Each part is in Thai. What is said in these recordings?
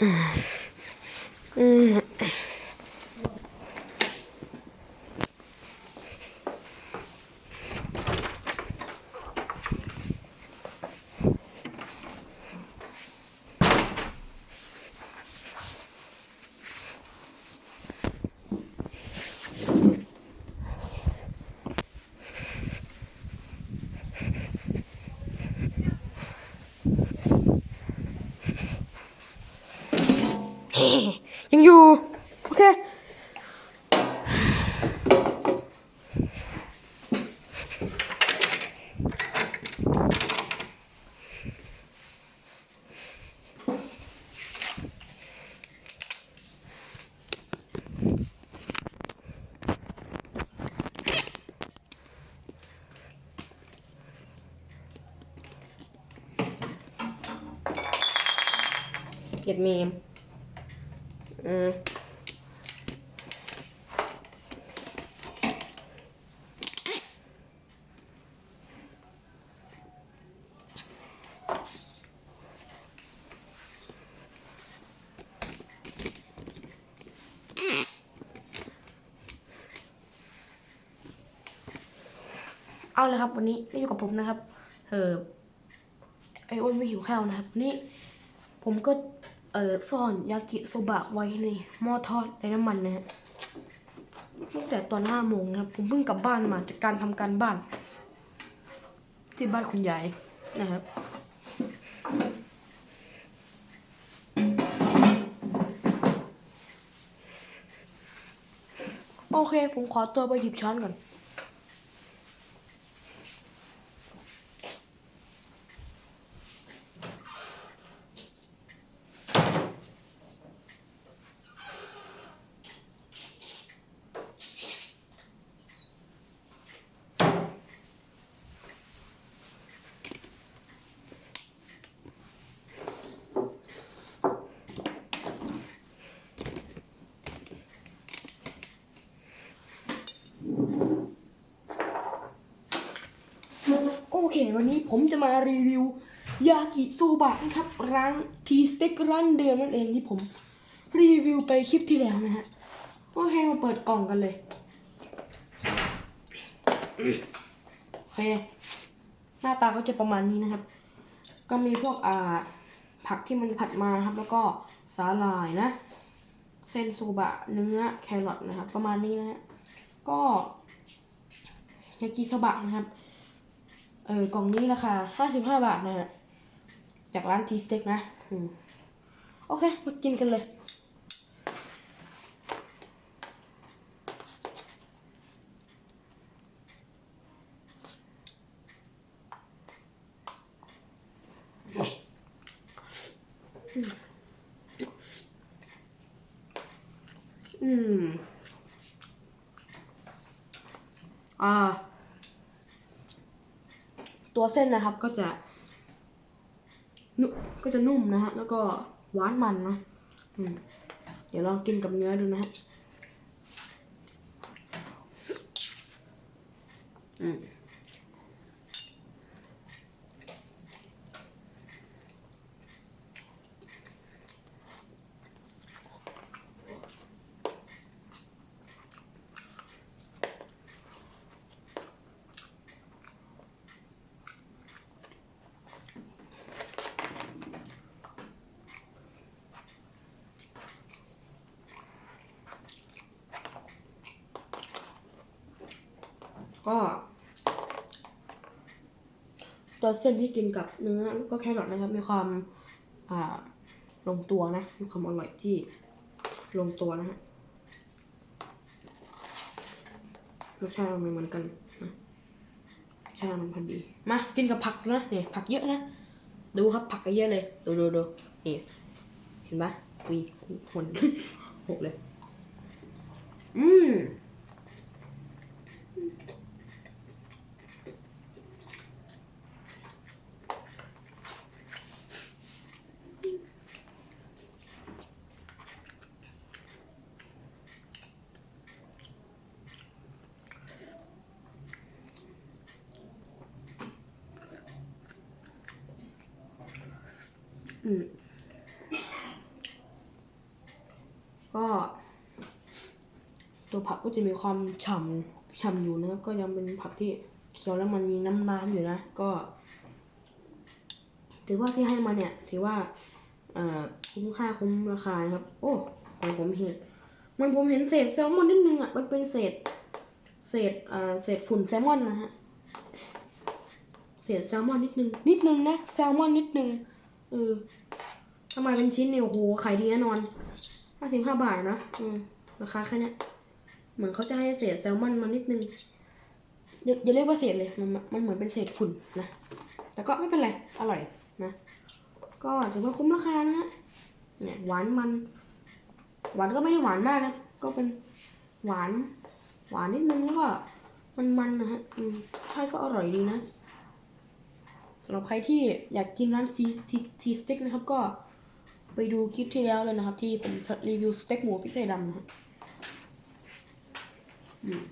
อืม ยังอยู่ โอเคเก็บเมม อืมเอาเลยครับ วันนี้ก็อยู่กับผมนะครับ เออไออ้นไม่หิวข้าวนะครับวันนี่ผมก็ เออซ่อนยากิโซบะไว้ในหม้อทอดในน้ำมันนะฮะตั้งแต่ตอนห้าโมงนะครับผมเพิ่งกลับบ้านมาจากการทำการบ้าน ที่บ้านคุณยายนะครับโอเค ผมขอตัวไปหยิบช้อนก่อน โอ เควันนี้ผมจะมารีวิวยากิโซบะนะครับ ร้านทีสเต็กร้านเดิมนั่นเองที่ผมรีวิวไปคลิปที่แล้วนะฮะโอเคมาเปิดกล่องกันเลยโอเคหน้าตาก็จะประมาณนี้นะครับ ก็มีพวกอ่าผักที่มันผัดมาครับ แล้วก็สาหร่ายนะ เส้นโซบะเนื้อแครอทนะครับ ประมาณนี้นะฮะก็ยากิโซบะนะครับ เออกล่องนี้ราคาห้าสิบห้าบาทนะฮะ จากร้านทีสเต็กนะโอเค มากินกันเลยอืม อ่า ตัวเส้นนะครับก็จะนุก็จะนุ่มนะฮะแล้วก็หวานมันนะเดี๋ยวลองกินกับเนื้อดูนะฮะอืม ก็ตัวเส้นที่กินกับเนื้อก็แครอทนะครับ มีความอ่าลงตัวนะ มีความอร่อยที่ลงตัวนะฮะรสชาติมันเหมือนกันนะรสชาติมันพอดี มา กินกับผักนะเนี่ยผักเยอะนะ ดูครับผักเยอะเลย ดูดูดูนี่เห็นปะวีหนหกเลย อืม ก็ ตัวผักก็จะมีความฉ่ำฉ่ำอยู่นะครับ ก็ยังเป็นผักที่เคี้ยวแล้วมันมีน้ำน้ำอยู่นะ ก็ ถือว่าที่ให้มาเนี่ย ถือว่าคุ้มค่าคุ้มราคานะครับ โอ้ของผมเห็น มันผมเห็นเศษแซลมอนนิดนึงอะ มันเป็นเศษ เศษเอ่อเศษฝุ่นแซลมอนนะฮะ เศษแซลมอนนิดนึง นิดนึงนะ แซลมอนนิดนึง เออทำไมเป็นชิ้นเนี่ยโอ้โหขายดีแน่นอนห้าสิบห้าบาทนะอืมราคาแค่เนี้ยเหมือนเขาจะให้เศษแซลมอนมานิดนึงอย่าอย่าเรียกว่าเศษเลยมันมันเหมือนเป็นเศษฝุ่นนะแต่ก็ไม่เป็นไรอร่อยนะก็ถือว่าคุ้มราคานะฮะเนี่ยหวานมัน หวานก็ไม่ได้หวานมากนะก็เป็นหวาน หวานนิดนึงแล้วก็มันมันๆนะฮะใช่ก็อร่อยดีนะ สำหรับใครที่อยากกินร้านซีซีซีสเต็กนะครับก็ไปดูคลิปที่แล้วเลยนะครับ ที่เป็นรีวิวสเต็กหมูพริกไทยดำนะฮะอืม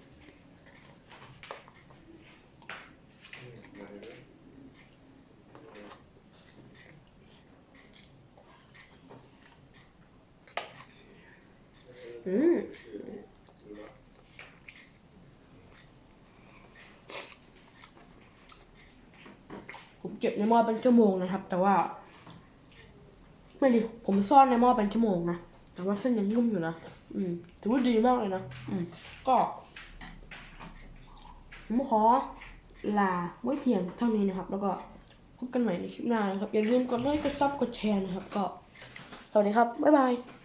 อืม เก็บในหม้อเป็นชั่วโมงนะครับ แต่ว่า ไม่ดิผมซ่อนในหม้อเป็นชั่วโมงนะแต่ว่าเส้นยังนุ่มอยู่นะอืมถือว่าดีมากเลยนะอืมก็ผมขอลาไว้เพียงเท่านี้นะครับ แล้วก็พบกันใหม่ในคลิปหน้านะครับอย่าลืมกดไลค์กดซับกดแชร์นะครับ ก็ สวัสดีครับ บ๊ายบาย